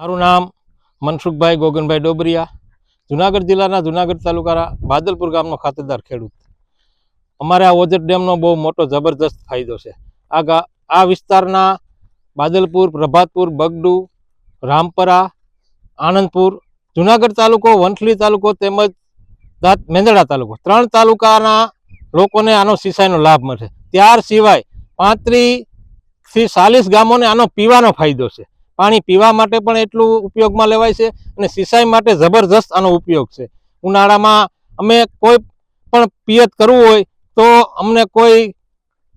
મારું નામ મનસુખભાઈ ગોગનભાઈ ડોબરિયા, જુનાગઢ જિલ્લાના જુનાગઢ તાલુકાના બાદલપુર ગામનો ખાતેદાર ખેડૂત. અમારે આ ઓજર ડેમનો બહુ મોટો જબરદસ્ત ફાયદો છે. આ આ વિસ્તારના બાદલપુર, પ્રભાતપુર, બગડુ, રામપરા આણંદપુર જુનાગઢ તાલુકો, વંથલી તાલુકો તેમજ દાંત, મેંદડા તાલુકો. ત્રણ તાલુકાના લોકોને આનો સિંચાઈનો લાભ મળશે ત્યાર સિવાય પાંત્રીસથી ચાલીસ ગામોને આનો પીવાનો ફાયદો છે. પાણી પીવા માટે પણ એટલું ઉપયોગમાં લેવાય છે અને સિંચાઈ માટે જબરજસ્ત આનો ઉપયોગ છે. ઉનાળામાં અમે કોઈ પણ પિયત કરવું હોય તો અમને કોઈ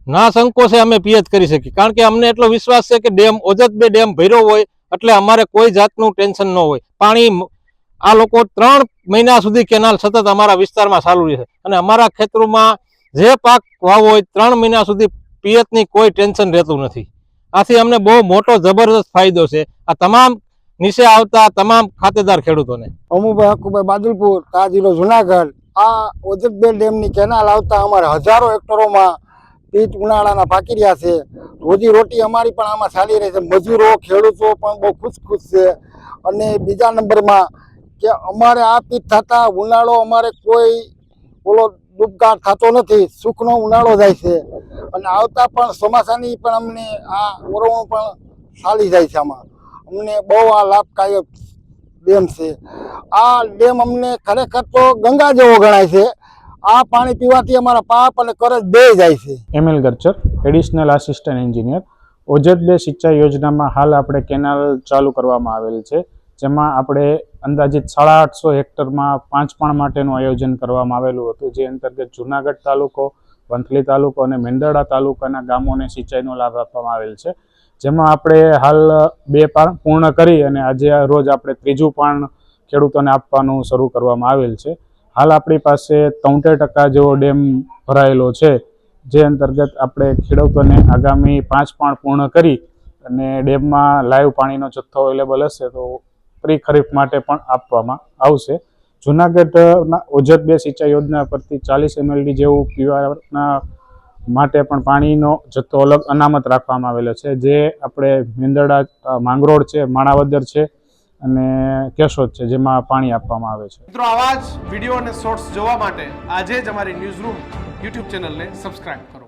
ના સંકોચે અમે પિયત કરી શકીએ. કારણ કે અમને એટલો વિશ્વાસ છે કે ડેમ ઓજત બે ડેમ ભર્યો હોય એટલે અમારે કોઈ જાતનું ટેન્શન ન હોય. પાણી આ લોકો ત્રણ મહિના સુધી કેનાલ સતત અમારા વિસ્તારમાં ચાલુ રહે છે. અને અમારા ખેતરોમાં જે પાક વાવો હોય ત્રણ મહિના સુધી પિયતની કોઈ ટેન્શન રહેતું નથી. આથી અમને બહુ મોટો જબરદસ્ત ફાયદો છે. આ તમામ નીચે આવતા તમામ ખાતેદાર ખેડૂતોને. અમુભાઈ, હકુભાઈ બાદલપુર આ જિલ્લો જુનાગઢ, આ ઓજકબેલ ડેમની કેનાલ આવતા અમારે હજારો હેક્ટરોમાં પીટ ઉનાળાના પાકી રહ્યા છે. રોજી રોટી અમારી પણ આમાં ચાલી રહી છે. મજૂરો, ખેડૂતો પણ બહુ ખુશ ખુશ છે. અને બીજા નંબરમાં કે અમારે આ પીટ થતા ઉનાળો અમારે કોઈ ઓલો ડૂબગાટ થતો નથી, સુખનો ઉનાળો જાય છે. અને આવતા પણ ચોમાસાની પણ અમને આ ઓરવણું પણ ચાલી જાય છે આમાં. અમને બહુ આ લાભકાયક ડેમ છે. આ ડેમ અમને ખરેખર તો ગંગા જેવો ગણાય છે. આ પાણી પીવાથી અમારા પાપ અને કરજ બે જાય છે. એમએલ ગર્ચર, એડિશનલ આસિસ્ટન્ટ એન્જિનિયર. ઓજત સિંચાઈ યોજનામાં હાલ આપણે કેનાલ ચાલુ કરવામાં આવેલ છે. જેમાં આપણે અંદાજિત સાડા આઠસો હેક્ટરમાં પાંચ પાણ માટેનું આયોજન કરવામાં આવેલું હતું, જે અંતર્ગત જુનાગઢ તાલુકો, વંથલી તાલુકો અને મેંદરડા તાલુકાના ગામોને સિંચાઈનો લાભ આપવામાં આવેલ છે. જેમાં આપણે હાલ બે પાણ પૂર્ણ કરી અને આજે રોજ આપણે ત્રીજું પાણ ખેડૂતોને આપવાનું શરૂ કરવામાં આવેલ છે. હાલ આપણી પાસે તોતેર ટકા જેવો ડેમ ભરાયેલો છે, જે અંતર્ગત આપણે ખેડૂતોને આગામી પાંચ પાણ પૂર્ણ કરી અને ડેમમાં લાઈવ પાણીનો જથ્થો અવેલેબલ હશે તો પ્રી ખરીફ માટે પણ આપવામાં આવશે. જુનાગઢના ઓજત બે સિંચાઈ યોજના પરથી ચાલીસ એમએલડી જેવું પીવાના માટે પણ પાણીનો જથ્થો અલગ અનામત રાખવામાં આવેલો છે. જે આપણે મેંદરડા માંગરોળ છે, માણાવદર છે અને કેશોદ છે, જેમાં પાણી આપવામાં આવે છે. મિત્રો, આવા જ વીડિયો અને શોર્ટ્સ જોવા માટે આજે જ અમારી ન્યૂઝ રૂમ યુટ્યુબ ચેનલને સબસ્ક્રાઇબ કરો.